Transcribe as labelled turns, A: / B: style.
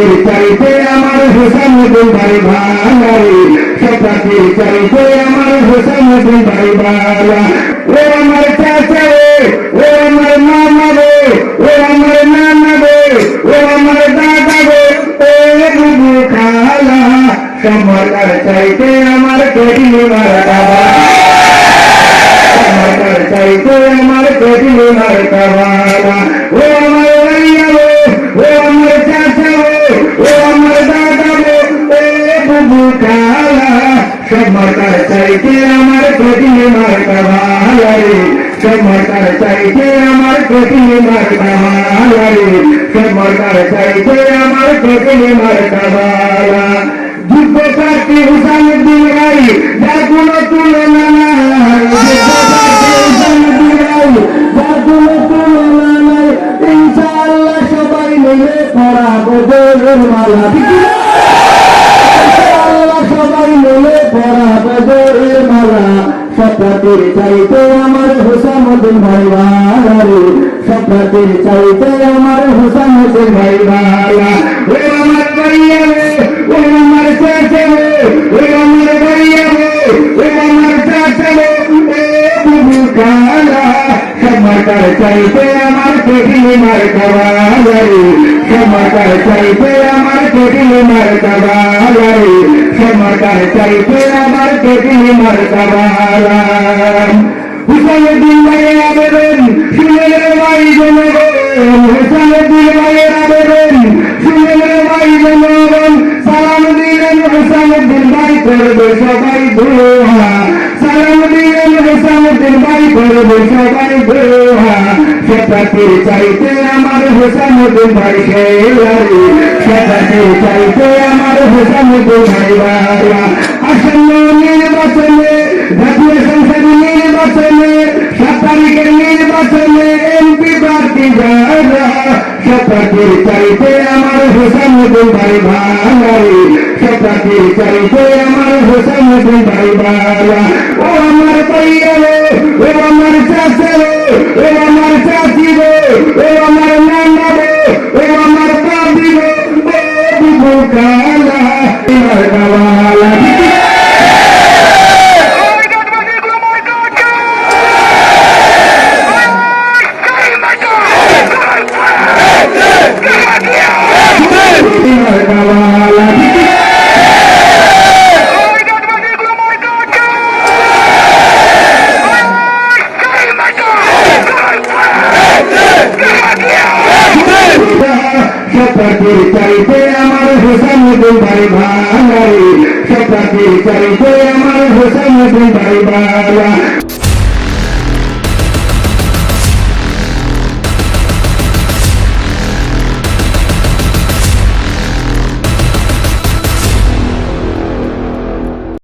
A: সপ্তাহের চাইতে আমার হোসামুদ্দিন ভাই ভাই সপ্তাহের চাইতে আমার হোসামুদ্দিন ভাই বালা ও আমার চাচা রে, ও আমার মামা রে, ও আমার নানা রে, ও আমার দাদা রে ও বুবু খালা। সমার চাইতে আমার কেটি মার বাবা আমার চাইতে আমার কেটি মার বাবা ও সমার চাইতে আমার কেটি মার বাবা রে চাইতে আমার কেটি মার বাবা রে চাইতে আমার কেটি মার বাবা যুদ্ধ প্রার্থী হুসানুদ্দিন রাই যার কোনো তুলনা নাই যুদ্ধ প্রার্থী হুসানুদ্দিন রাই যার কোনো তুলনা নাই ইনশাআল্লাহ সবাই মিলে পড়াবো দোলের মালা। আমার হুসানুদ্দিন ভাই বাড়ি সপ্তাহের চাইতে আমার হুসানুদ্দিন ভাই বাড়া ও আমার বাড়িয়া রে ও আমার চাচা রে ও আমার বাড়িয়া রে ও আমার চাচা রে ও বুবু কালা সমাকার চাইতে আমার কেটিলে মার কাবালারি সমাকার চাইতে আমার কেটিলে মার কাবালারি সমাকার চাইতে আমার কেটিলে মার কাবালা হুসাইন ভাইয়ের আবেদন শুনে ভাই জনগণ হুসাইন ভাইয়ের আবেদন শুনে ভাই জনগণ সালাম দিলেন হুসাইন ভাই করবে সবাই দোহা। সালাম দিলেন হুসাইন ভাই করবে সবাই দোহা। সেটাকে চাইতে আমার হুসাইন ভাই খেলারি? সেটাকে চাইতে আমার হুসাইন ভাই বাবা আসন্ন নির্বাচনে জাতীয় সংসদ নির্বাচনে তারিখের নির্বাচনে এমপি প্রার্থী যারা সপ্তাহের চাইতে আমার হোসামুদ্দিন ভাই ভাই সপ্তাহের চাইতে আমার হোসামুদ্দিন ভাই বাবা ও আমার পাইয়া রে ও সপ্তাহের চাইতে আমার হোসামুদ্দিন ভাই ভাই সপ্তাহের চাইতে আমার হোসামুদ্দিন ভাই বাবা